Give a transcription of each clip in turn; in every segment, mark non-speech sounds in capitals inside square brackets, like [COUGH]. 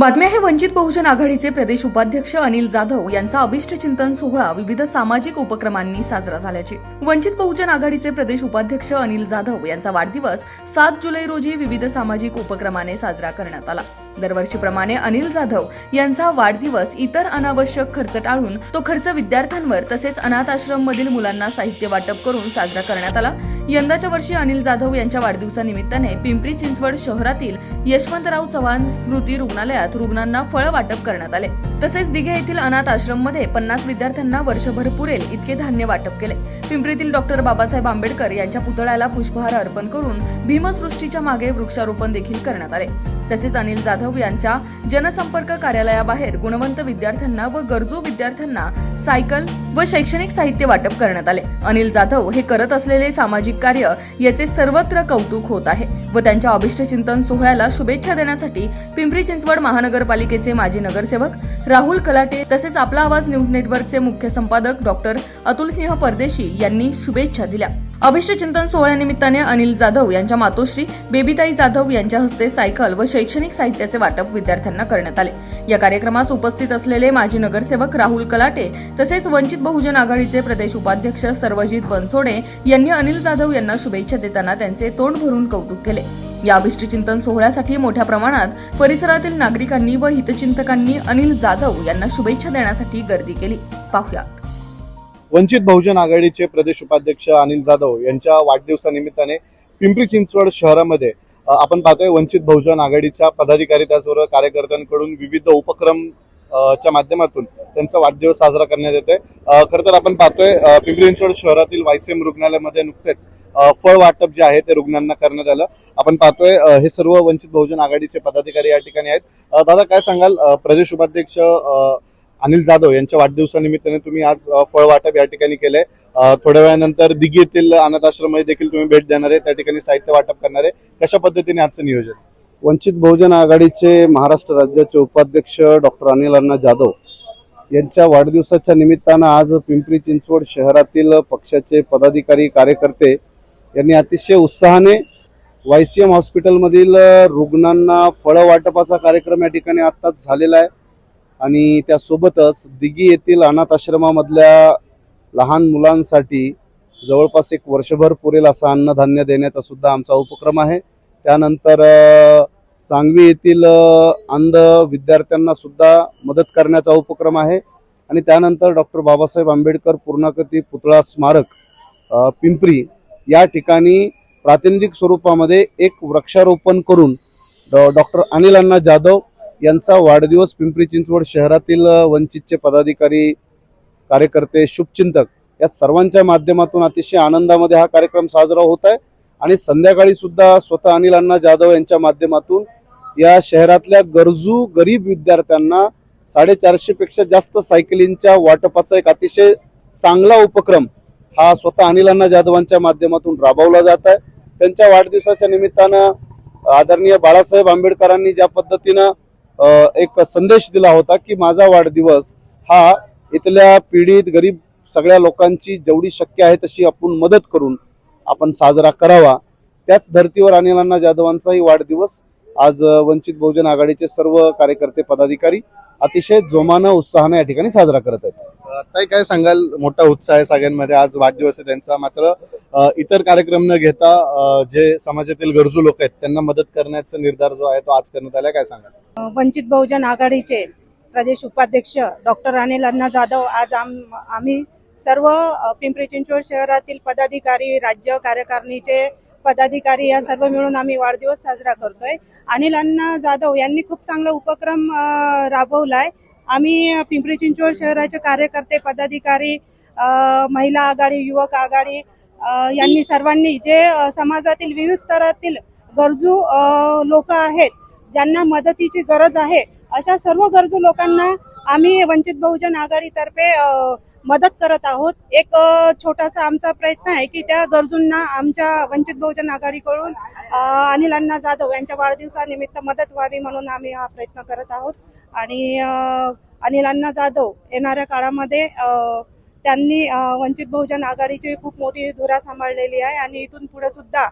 बातम्या हे वंचित बहुजन आघाडीचे प्रदेश उपाध्यक्ष अनिल जाधव यांचा अभिष्ट चिंतन सोहळा विविध सामाजिक उपक्रमांनी साजरा झाल्याचे. वंचित बहुजन आघाडीचे प्रदेश उपाध्यक्ष अनिल जाधव यांचा वाढदिवस सात जुलै रोजी विविध सामाजिक उपक्रमाने साजरा करण्यात आला. दरवर्षीप्रमाणे अनिल जाधव यांचा वाढदिवस इतर अनावश्यक खर्च टाळून तो खर्च विद्यार्थ्यांवर तसेच अनाथ आश्रम मधील मुलांना साहित्य वाटप करून साजरा करण्यात आला. यंदाच्या वर्षी अनिल जाधव यांच्या वाढदिवसानिमित्ताने पिंपरी चिंचवड शहरातील यशवंतराव चव्हाण स्मृती रुग्णालयात रुग्णांना फळ वाटप करण्यात आले. तसेच दिघे येथील अनाथ आश्रममध्ये पन्नास विद्यार्थ्यांना वर्षभर पुरेल इतके धान्य वाटप केले. पिंपरीतील डॉक्टर बाबासाहेब आंबेडकर यांच्या पुतळ्याला पुष्पहार अर्पण करून भीमसृष्टीच्या मागे वृक्षारोपण देखील करण्यात आले. तसेच अनिल जाधव यांच्या जनसंपर्क कार्यालयाबाहेर गुणवंत विद्यार्थ्यांना व गरजू विद्यार्थ्यांना सायकल व शैक्षणिक साहित्य वाटप करण्यात आले. अनिल जाधव हे करत असलेले सामाजिक कार्य याचे सर्वत्र कौतुक होत आहे व त्यांच्या अभिष्टचिंतन सोहळ्याला शुभेच्छा देण्यासाठी पिंपरी चिंचवड महानगरपालिकेचे माजी नगरसेवक राहुल कलाटे तसेच आपला आवाज न्यूज नेटवर्कचे मुख्य संपादक डॉक्टर अतुलसिंह परदेशी यांनी शुभेच्छा दिल्या. अभिष्ट चिंतन सोहळ्यानिमित्ताने अनिल जाधव यांच्या मातोश्री बेबीताई जाधव यांच्या हस्ते सायकल व शैक्षणिक साहित्याचे वाटप विद्यार्थ्यांना करण्यात आले. या कार्यक्रमास उपस्थित असलेले माजी नगरसेवक राहुल कलाटे तसेच वंचित बहुजन आघाडीचे प्रदेश उपाध्यक्ष सर्वजित बनसोडे यांनी अनिल जाधव यांना शुभेच्छा देताना त्यांचे तोंड भरून कौतुक केले. या अभिष्ट चिंतन सोहळ्यासाठी मोठ्या प्रमाणात परिसरातील नागरिकांनी व हितचिंतकांनी अनिल जाधव यांना शुभेच्छा देण्यासाठी गर्दी केली. पाहुया वंचित बहुजन आघाडीचे प्रदेश उपाध्यक्ष अनिल जाधव यांच्या वाढदिवसानिमित्ताने पिंपरी चिंचवड शहरामध्ये आपण पाहतोय वंचित बहुजन आघाडीच्या पदाधिकारी त्याचबरोबर कार्यकर्त्यांकडून विविध उपक्रम च्या माध्यमातून त्यांचा वाढदिवस साजरा करण्यात येतोय. खर खरं तर आपण पाहतोय पिंपरी चिंचवड शहरातील वायसीएम रुग्णालयामध्ये नुकतेच फळ वाटप जे आहे ते रुग्णांना करण्यात आलं. आपण पाहतोय हे सर्व वंचित बहुजन आघाडीचे पदाधिकारी या ठिकाणी आहेत. दादा काय सांगाल? प्रदेश उपाध्यक्ष अनिल जाधव यांच्या वाढदिवसानिमित्ताने तुम्ही आज फळ वाटप या ठिकाणी केलंय. थोड्या वेळानंतर दिघी येथील अनाथ देखील तुम्ही भेट देणार आहे. त्या ठिकाणी साहित्य वाटप करणार आहे. कशा पद्धतीने आजचं नियोजन? वंचित बहुजन आघाडीचे महाराष्ट्र राज्याचे उपाध्यक्ष डॉक्टर अनिल अण्णा जाधव यांच्या वाढदिवसाच्या निमित्तानं आज पिंपरी चिंचवड शहरातील पक्षाचे पदाधिकारी कार्यकर्ते यांनी अतिशय उत्साहाने वाय सी एम हॉस्पिटलमधील रुग्णांना फळं वाटपाचा कार्यक्रम या ठिकाणी आत्ताच झालेला आहे. आणि त्यासोबतच दिघी येथील अनाथ आश्रमामधल्या लहान मुलांसाठी जवळपास एक वर्षभर पुरेल असं अन्नधान्य देण्याचा सुद्धा आमचा उपक्रम आहे. त्यानंतर सांगवी येथील अंध विद्यार्थ्यांना सुद्धा मदत करण्याचा उपक्रम आहे. आणि त्यानंतर डॉक्टर बाबासाहेब आंबेडकर पूर्णाकृती पुतळा स्मारक पिंपरी या ठिकाणी प्रातिनिधिक स्वरूपामध्ये एक वृक्षारोपण करून डॉक्टर अनिल अण्णा जाधव यांचा वाढदिवस पिंपरी चिंचवड शहरातील वंचितचे पदाधिकारी कार्यकर्ते शुभचिंतक या सर्वांच्या माध्यमातून अतिशय आनंदामध्ये हा कार्यक्रम साजरा होत आहे. आणि संध्याकाळी सुद्धा स्वतः अनिल अण्णा जाधव यांच्या माध्यमातून या शहरातल्या गरजू गरीब विद्यार्थ्यांना साडेचारशे पेक्षा जास्त सायकलींच्या वाटपाचा एक अतिशय चांगला उपक्रम हा स्वतः अनिल अण्णा जाधवांच्या माध्यमातून राबवला जात आहे. त्यांच्या वाढदिवसाच्या निमित्तानं आदरणीय बाळासाहेब आंबेडकरांनी ज्या पद्धतीनं एक संदेश दिला होता की माझा वाढदिवस हा इथल्या पीडित गरीब सगळ्या लोकांची जेवढी शक्य आहे तशी आपण मदत करून आपण साजरा करावा. त्याच धर्तीवर अनिल अण्णा जाधवांचाही वाढदिवस. आज वंचित बहुजन आघाडीचे सर्व कार्यकर्ते पदाधिकारी अतिशय जोमानं उत्साहानं या ठिकाणी साजरा करत आहेत. ताई काय सांगाल? मोठा उत्साह आहे सगळ्यांमध्ये. आज वाढदिवस आहे त्यांचा. मात्र इतर कार्यक्रम न घेता जे समाजातील गरजू लोक आहेत त्यांना मदत करण्याचा निर्धार जो आहे तो आज करण्यात आला. काय सांगाल? वंचित बहुजन आघाडीचे प्रदेश उपाध्यक्ष डॉक्टर अनिल अण्णा जाधव आज आम आम्ही सर्व पिंपरी चिंचवड शहरातील पदाधिकारी राज्य कार्यकारिणीचे पदाधिकारी या सर्व मिळून आम्ही वाढदिवस साजरा करतोय. अनिल अण्णा जाधव यांनी खूप चांगला उपक्रम राबवलाय. आम्ही पिंपरी चिंचवड शहराचे कार्यकर्ते पदाधिकारी महिला आघाडी युवक आघाडी यांनी सर्वांनी जे समाजातील विविध स्तरातील गरजू लोक आहेत ज्यांना मदतीची गरज आहे अशा सर्व गरजू लोकांना आम्ही वंचित बहुजन आघाडीतर्फे मदत करत आहोत. एक छोटासा आमचा प्रयत्न आहे की त्या गरजूंना आमच्या वंचित बहुजन आघाडीकडून अनिल अण्णा जाधव यांच्या वाढदिवसानिमित्त मदत व्हावी म्हणून आम्ही हा प्रयत्न करत आहोत. आणि अनिल अण्णा जाधव येणाऱ्या काळामध्ये त्यांनी वंचित बहुजन आघाडीची खूप मोठी धुरा सांभाळलेली आहे आणि इथून पुढे सुद्धा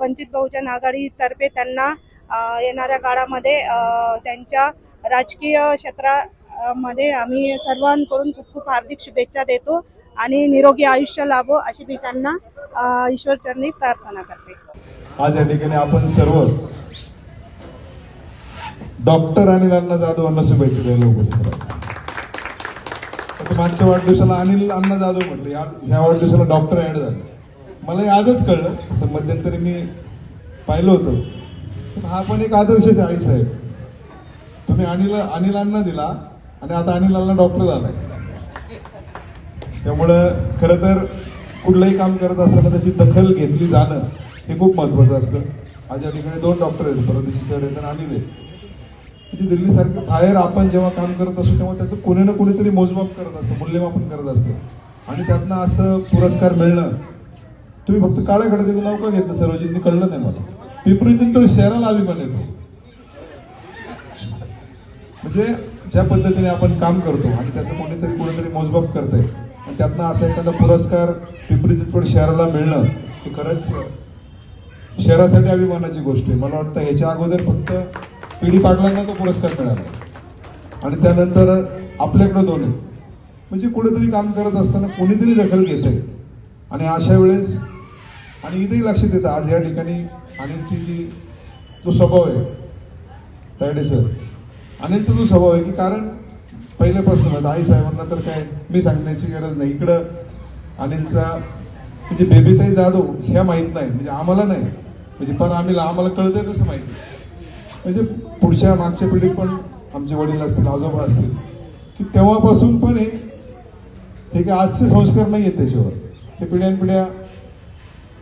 वंचित बहुजन आघाडीतर्फे त्यांना येणाऱ्या काळामध्ये त्यांच्या राजकीय क्षेत्रात मध्ये आम्ही सर्वांकडून खूप खूप हार्दिक शुभेच्छा देतो आणि निरोगी आयुष्य लाभो अशी मी त्यांना अ, ईश्वरचरणी प्रार्थना करते. आज या ठिकाणी आपण सर्व डॉक्टर अनिल अण्णा जाधव यांना शुभेच्छा द्यायला उपस्थित मागच्या वाढदिवसाला अनिल अण्णा जाधव म्हटले या ह्या वाढदिवसाला डॉक्टर ऍड झाले. मला आजच कळलं असं मध्यंतरी मी पाहिलं होतं. पण हा पण एक आदर्शच आहे आई साहेब. तुम्ही अनिल अनिलांना दिला आणि आता अनिल अण्णा डॉक्टर झालाय. त्यामुळं खरं तर कुठलंही काम करत असताना त्याची दखल घेतली जाणं हे खूप महत्वाचं असतं. माझ्या ठिकाणी दोन डॉक्टर आहेत परदेशी सर आहेत आणि अनिल आहेत. म्हणजे दिल्लीसारखं बाहेर आपण जेव्हा काम करत असतो तेव्हा त्याचं कोणी ना कोणीतरी मोजमाप करत असतं मूल्यमापन करत असतं. आणि त्यातनं असं पुरस्कार मिळणं तुम्ही फक्त काळ्या त्याचं नाव का घेतलं सर्वजींनी कळलं नाही मला. पिंपरी चिंचवड शहराला अभिमान येतो. म्हणजे ज्या पद्धतीने आपण काम करतो आणि त्याचं कोणीतरी कोणीतरी मोजमाप करतंय आणि त्यातनं असा एखादा पुरस्कार पिंपरी चिंचवड शहराला मिळणं हे खरंच शहरासाठी अभिमानाची गोष्ट आहे. मला वाटतं ह्याच्या अगोदर फक्त पिढी पाटलांना तो पुरस्कार मिळाला. आणि त्यानंतर आपल्याकडं दोन म्हणजे कुठेतरी काम करत असताना कोणीतरी दखल घेत आहे आणि अशा वेळेस आणि इथेही लक्षात येतं आज या ठिकाणी अनिलची जी जो स्वभाव आहे तायडे सर आणि तो स्वभाव आहे की कारण पहिल्यापासून आता आई साहेबांना तर काय मी सांगण्याची गरज नाही. इकडं अनिलचा म्हणजे बेबीताई जाधव ह्या माहीत नाही म्हणजे आम्हाला नाही. म्हणजे पण आम्ही आम्हाला कळतंय तसं माहिती म्हणजे पुढच्या मागच्या पिढीत पण आमचे वडील असतील आजोबा असतील की तेव्हापासून पण हे हे काही आजचे संस्कार नाही आहेत त्याच्यावर. हे पिढ्यानपिढ्या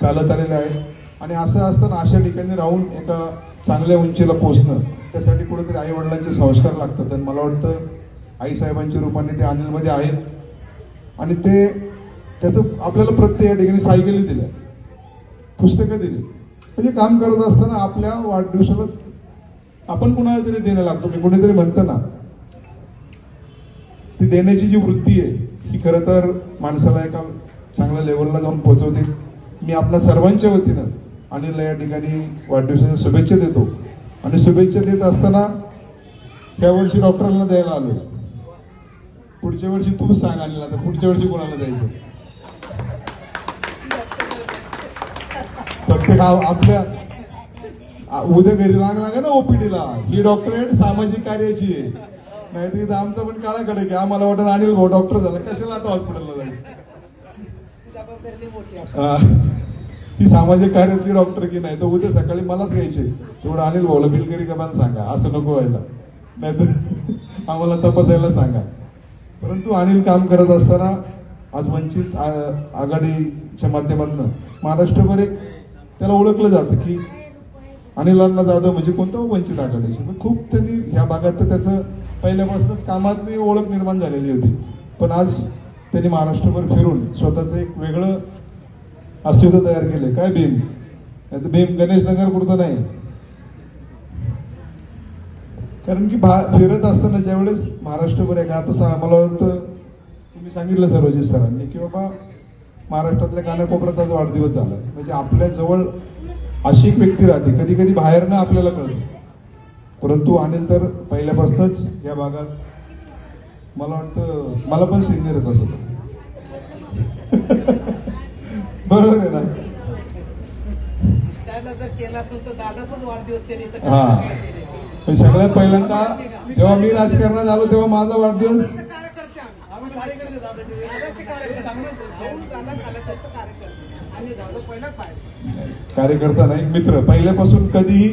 चालत आलेले आहेत. आणि असं असताना अशा ठिकाणी राहून एका चांगल्या उंचीला पोचणं त्यासाठी कुठेतरी आई वडिलांचे संस्कार लागतात. आणि मला वाटतं आईसाहेबांच्या रूपाने ते अनिलमध्ये आहेत. आणि ते त्याचं आपल्याला प्रत्येक या ठिकाणी सायकली दिल्या. पुस्तकं दिली. म्हणजे काम करत असताना आपल्या वाढदिवसाला आपण कुणाला तरी देणं लागतो. मी कुणीतरी म्हणतं ना ती देण्याची जी वृत्ती आहे ही खरं तर माणसाला एका चांगल्या लेवलला जाऊन पोहोचवते मी आपल्या सर्वांच्या वतीनं अनिलला या ठिकाणी वाढदिवसाच्या शुभेच्छा देतो. आणि शुभेच्छा देत असताना या वर्षी डॉक्टरांना द्यायला आलोय पुढच्या वर्षी तूच सांग अनिल आता पुढच्या वर्षी कोणाला द्यायचं? प्रत्येक आपल्या उद्या घरी लाग लागा ना ओपीडीला ही डॉक्टरेट सामाजिक कार्याची आहे. नाही तर इथं आमचा पण काळा कडे की आम्हाला वाटत अनिल भाऊ डॉक्टर झाला. कशाला आता हॉस्पिटलला जायचं? ती ही सामाजिक कार्यातली डॉक्टर की नाही तर उद्या सकाळी मलाच घ्यायचे. तेवढं अनिल भाऊला बिलकरी कमान सांगा असं नको व्हायला. नाही तर [LAUGHS] आम्हाला तपासायला सांगा. परंतु अनिल काम करत असताना आज वंचित आ- आघाडीच्या माध्यमातून महाराष्ट्रभर एक त्याला ओळखलं जातं की अनिल अण्णा जाधव म्हणजे कोणतं हो वंचित आघाडीचे? मग खूप त्यांनी ह्या भागात तर त्याचं पहिल्यापासूनच कामात ओळख निर्माण झालेली होती. पण आज त्यांनी महाराष्ट्रभर फिरून स्वतःचं एक वेगळं अस्तित्व तयार केले. काय भीम? नाही तर भीम गणेश नगर पुरतं नाही? कारण की भा फिरत असताना ज्यावेळेस महाराष्ट्रभर आहे का आता सा- मला वाटतं तुम्ही सांगितलं सर्वजित सरांनी की बाबा महाराष्ट्रातल्या कानाकोपऱ्यात आज वाढदिवस झाला म्हणजे आपल्या जवळ अशी एक व्यक्ती राहते. कधी कधी बाहेरनं आपल्याला कळत. परंतु अनिल तर पहिल्यापासूनच या भागात मला वाटतं मला पण सिनियर येत असं बरोबर आहे ना? हा. पण सगळ्यात पहिल्यांदा जेव्हा मी राजकारणात आलो तेव्हा माझा वाढदिवस कार्यकर्ते नाही मित्र. पहिल्यापासून कधीही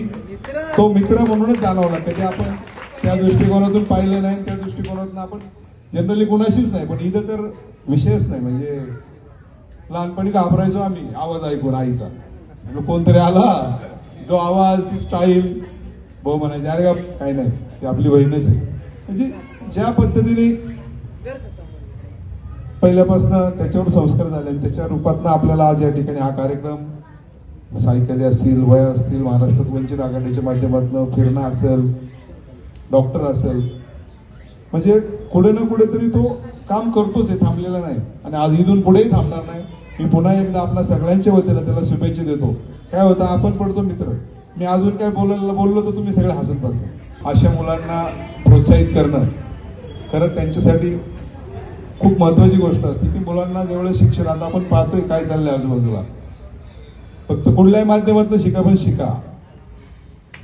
तो मित्र म्हणूनच जाणवला. कधी आपण त्या दृष्टिकोनातून पाहिलं नाही त्या दृष्टिकोनातून आपण जनरली कोणाशीच नाही. पण इथं तर विषयच नाही. म्हणजे लहानपणी घाबरायचो आम्ही आवाज ऐकून आईचा. कोणतरी आला जो आवाज ती स्टाईल भाऊ म्हणायचे अरे का काही नाही ती आपली बहीणच आहे. म्हणजे ज्या पद्धतीने पहिल्यापासून त्याच्यावर संस्कार झाले आणि त्याच्या रूपातनं आपल्याला आज या ठिकाणी हा कार्यक्रम सायकली असतील वया असतील महाराष्ट्रात वंचित आघाडीच्या माध्यमातून फिरणं असेल डॉक्टर असेल म्हणजे कुठे ना कुठेतरी तो काम करतोच आहे थांबलेलं नाही. आणि आज इथून पुढेही थांबणार नाही. मी पुन्हा एकदा आपल्या सगळ्यांच्या वतीनं त्याला शुभेच्छा देतो. काय होतं आपण पडतो मित्र. मी अजून काय बोलायला बोललो तर तुम्ही सगळे हसत बसा. अशा मुलांना प्रोत्साहित करणं खरं त्यांच्यासाठी खूप महत्वाची गोष्ट असते की मुलांना जेवढं शिक्षण आता आपण पाहतोय काय चाललंय आजूबाजूला. फक्त कुठल्याही माध्यमातून शिका पण शिका.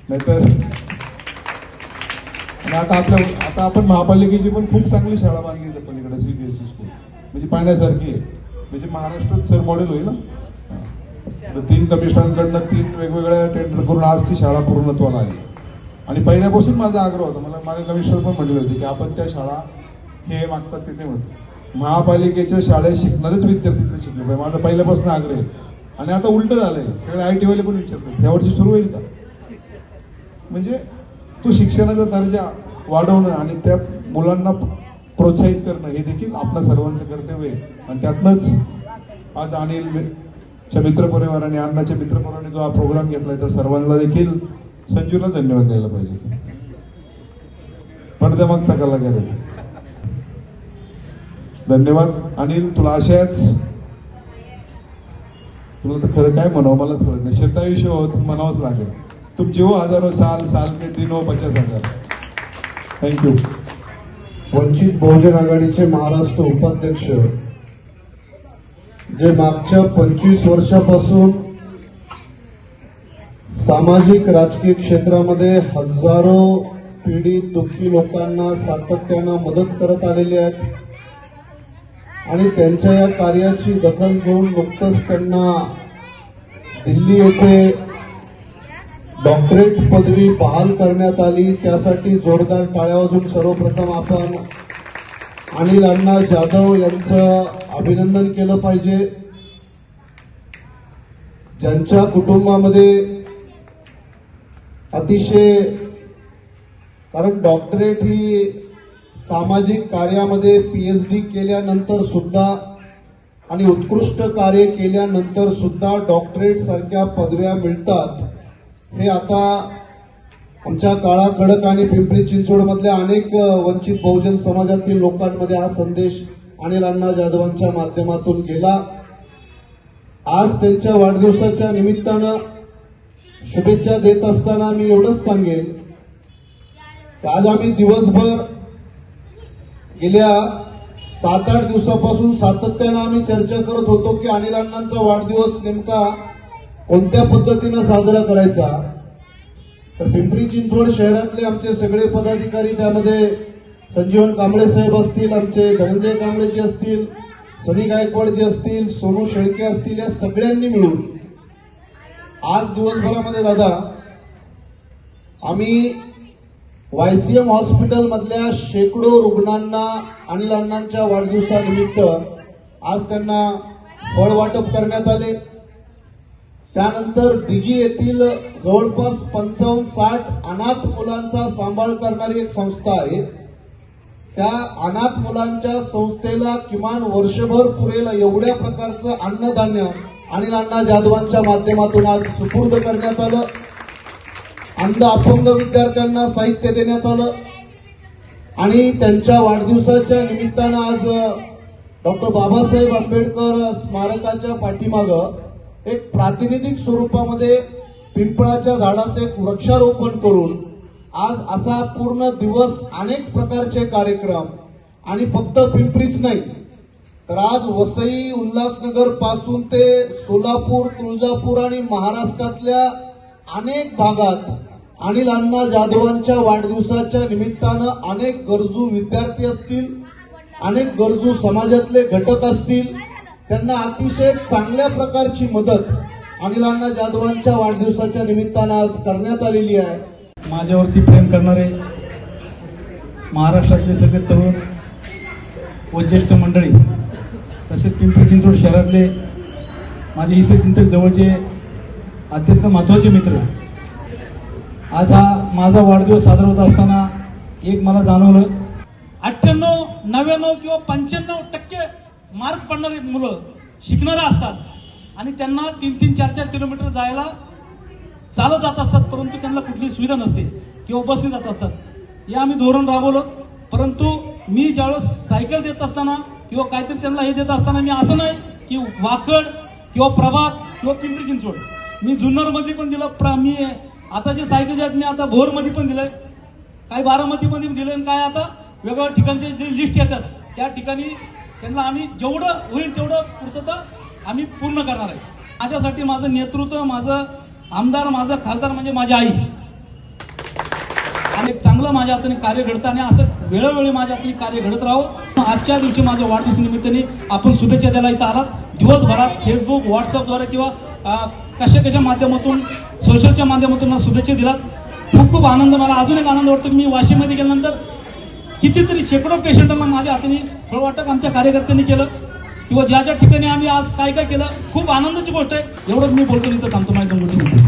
नाहीतर आणि आता आपल्या आता आपण महापालिकेची पण खूप चांगली शाळा बांधली आहे पलीकडे सीबीएसई स्कूल म्हणजे पाहण्यासारखी आहे. म्हणजे महाराष्ट्रात सर मॉडेल होईल ना? तीन कमिशनरांकडनं तीन वेगवेगळ्या टेंडर करून आज ती शाळा पूर्णत्वाला आली आणि पहिल्यापासून माझा आग्रह होता. मला माझे कमिशनर पण म्हटले होते की आपण त्या शाळा हे मागतात ते ते म्हणतो महापालिकेच्या शाळेत शिकणारेच विद्यार्थी तिथे शिकले पाहिजे. माझा पहिल्यापासून आग्रह आहे. आणि आता उलट झालंय. सगळे आय टी वाले पण विचारतात. यावर्षी सुरू होईल का? म्हणजे तो शिक्षणाचा दर्जा वाढवणं आणि त्या मुलांना प्रोत्साहित करणं हे देखील आपल्या सर्वांचं कर्तव्य आहे. आणि त्यातनंच आज अनिल च्या मित्रपरिवार आणि अण्णाच्या मित्रपरिवाराने जो हा प्रोग्राम घेतलाय त्या सर्वांना देखील संजूला धन्यवाद द्यायला पाहिजे. पडद्यामागचा कलाकार आहे धन्यवाद. अनिल तुला अशाच तुला तर खरं काय म्हणावं मलाच कळत नाही. शतायुष्य होत म्हणावंच लागेल. तुम जीवो हो हजारो साल साल के दिनो हो पचास हजार. थँक्यू वंचित बहुजन आघाडीचे महाराष्ट्र उपाध्यक्ष जे मागच्या पंचवीस वर्षापासून सामाजिक राजकीय क्षेत्रामध्ये हजारो पीडित दुःखी लोकांना सातत्यानं मदत करत आलेले आहेत आणि त्यांच्या या कार्याची दखल घेऊन नुकतंच त्यांना दिल्ली येथे डॉक्टरेट पदवी बहाल करण्यात आली. त्यासाठी जोरदार टाळ्या वाजून सर्वप्रथम आपण अनिल अण्णा जाधव यांचं अभिनंदन केलं पाहिजे. ज्यांच्या कुटुंबामध्ये अतिशय कारण डॉक्टरेट ही सामाजिक कार्यामध्ये पीएचडी केल्यानंतर सुद्धा आणि उत्कृष्ट कार्य केल्यानंतर सुद्धा डॉक्टरेट सारख्या पदव्या मिळतात. हे आता आमच्या काळा कडक आणि पिंपरी चिंचवड मधल्या अनेक वंचित बहुजन समाजातील लोकांमध्ये हा संदेश अनिल अण्णा जाधवांच्या माध्यमातून गेला. आज त्यांच्या वाढदिवसाच्या निमित्तानं शुभेच्छा देत असताना मी एवढंच सांगेन आज आम्ही दिवसभर गेल्या सात आठ दिवसापासून सातत्यानं आम्ही चर्चा करत होतो की अनिल अण्णांचा वाढदिवस नेमका कोणत्या पद्धतीनं साजरा करायचा? तर पिंपरी चिंचवड शहरातले आमचे सगळे पदाधिकारी त्यामध्ये संजीवन कांबळे साहेब असतील आमचे धनंजय कांबळेजी असतील सनी गायकवाडजी असतील सोनू शेळके असतील या सगळ्यांनी मिळून आज दिवसभरामध्ये दादा आम्ही वायसीएम हॉस्पिटल मधल्या शेकडो रुग्णांना अनिल अण्णांच्या वाढदिवसानिमित्त आज त्यांना फळ वाटप करण्यात आले. त्यानंतर दिघी येथील जवळपास पंचावन्न साठ अनाथ मुलांचा सांभाळ करणारी एक संस्था आहे. त्या अनाथ मुलांच्या संस्थेला किमान वर्षभर पुरेल एवढ्या प्रकारचं अन्नधान्य अनिल अण्णा जाधवांच्या माध्यमातून आज सुपूर्द करण्यात आलं. अंध अपंग विद्यार्थ्यांना साहित्य देण्यात आलं. आणि त्यांच्या वाढदिवसाच्या निमित्तानं आज डॉक्टर बाबासाहेब आंबेडकर स्मारकाच्या पाठीमागं एक प्रातिनिधिक स्वरूपामध्ये पिंपळाच्या झाडाचे एक वृक्षारोपण करून आज असा पूर्ण दिवस अनेक प्रकारचे कार्यक्रम आणि फक्त पिंपरीच नाही तर आज वसई उल्हासनगरपासून ते सोलापूर तुळजापूर आणि महाराष्ट्रातल्या अनेक भागात अनिल अण्णा जाधवांच्या वाढदिवसाच्या निमित्तानं अनेक गरजू विद्यार्थी असतील अनेक गरजू समाजातले घटक असतील त्यांना अतिशय चांगल्या प्रकारची मदत अनिल अण्णा जाधवांच्या वाढदिवसाच्या निमित्तानं आज करण्यात आलेली आहे. माझ्यावरती प्रेम करणारे महाराष्ट्रातले सगळे तरुण व ज्येष्ठ मंडळी तसेच पिंपरी चिंचवड शहरातले माझे इथे चिंतक जवळचे अत्यंत महत्त्वाचे मित्र. आज हा माझा वाढदिवस साजरा होत असताना एक मला जाणवलं अठ्ठ्याण्णव नव्याण्णव किंवा पंच्याण्णव टक्के मार्क पडणारी मुलं शिकणारे असतात. आणि त्यांना तीन तीन चार चार किलोमीटर जायला चालत जात असतात परंतु त्यांना कुठली सुविधा नसते किंवा बसने जात असतात. हे आम्ही धोरण राबवलं. परंतु मी ज्यावेळेस सायकल देत असताना किंवा काहीतरी त्यांना हे देत असताना मी असं नाही की वाकड किंवा प्रभात किंवा पिंपरी चिंचवड. मी जुन्नरमध्ये पण दिलं प्र मी आता जे सायकल जे आहेत मी आता भोरमध्ये पण दिलंय. काही बारामतीमध्ये दिलं आणि काय आता वेगवेगळ्या ठिकाणचे जे लिस्ट येतात त्या ठिकाणी त्यांना आम्ही जेवढं होईल तेवढं पूर्तता आम्ही पूर्ण करणार आहे. माझ्यासाठी माझं नेतृत्व माझं आमदार माझं खासदार म्हणजे माझी आई. आणि एक चांगलं माझ्या हाताने कार्य घडतं आणि असं वेळोवेळी माझ्या हाताने कार्य घडत राहो. आजच्या दिवशी माझ्या वाढदिवस निमित्ताने आपण शुभेच्छा द्यायला इथं आलात. दिवसभरात फेसबुक व्हॉट्सअपद्वारे किंवा कशा कशा माध्यमातून सोशलच्या माध्यमातून मला शुभेच्छा दिलात. खूप खूप आनंद मला अजून एक आनंद वाटतो की मी वाशीमध्ये गेल्यानंतर कितीतरी शेकडो पेशंटांना माझ्या हाताने थोडं वाटतं आमच्या कार्यकर्त्यांनी केलं. किंवा ज्या ज्या ठिकाणी आम्ही आज काय काय केलं खूप आनंदाची गोष्ट आहे. एवढंच मी बोलतो इथं थांबतो. माझ्या दोन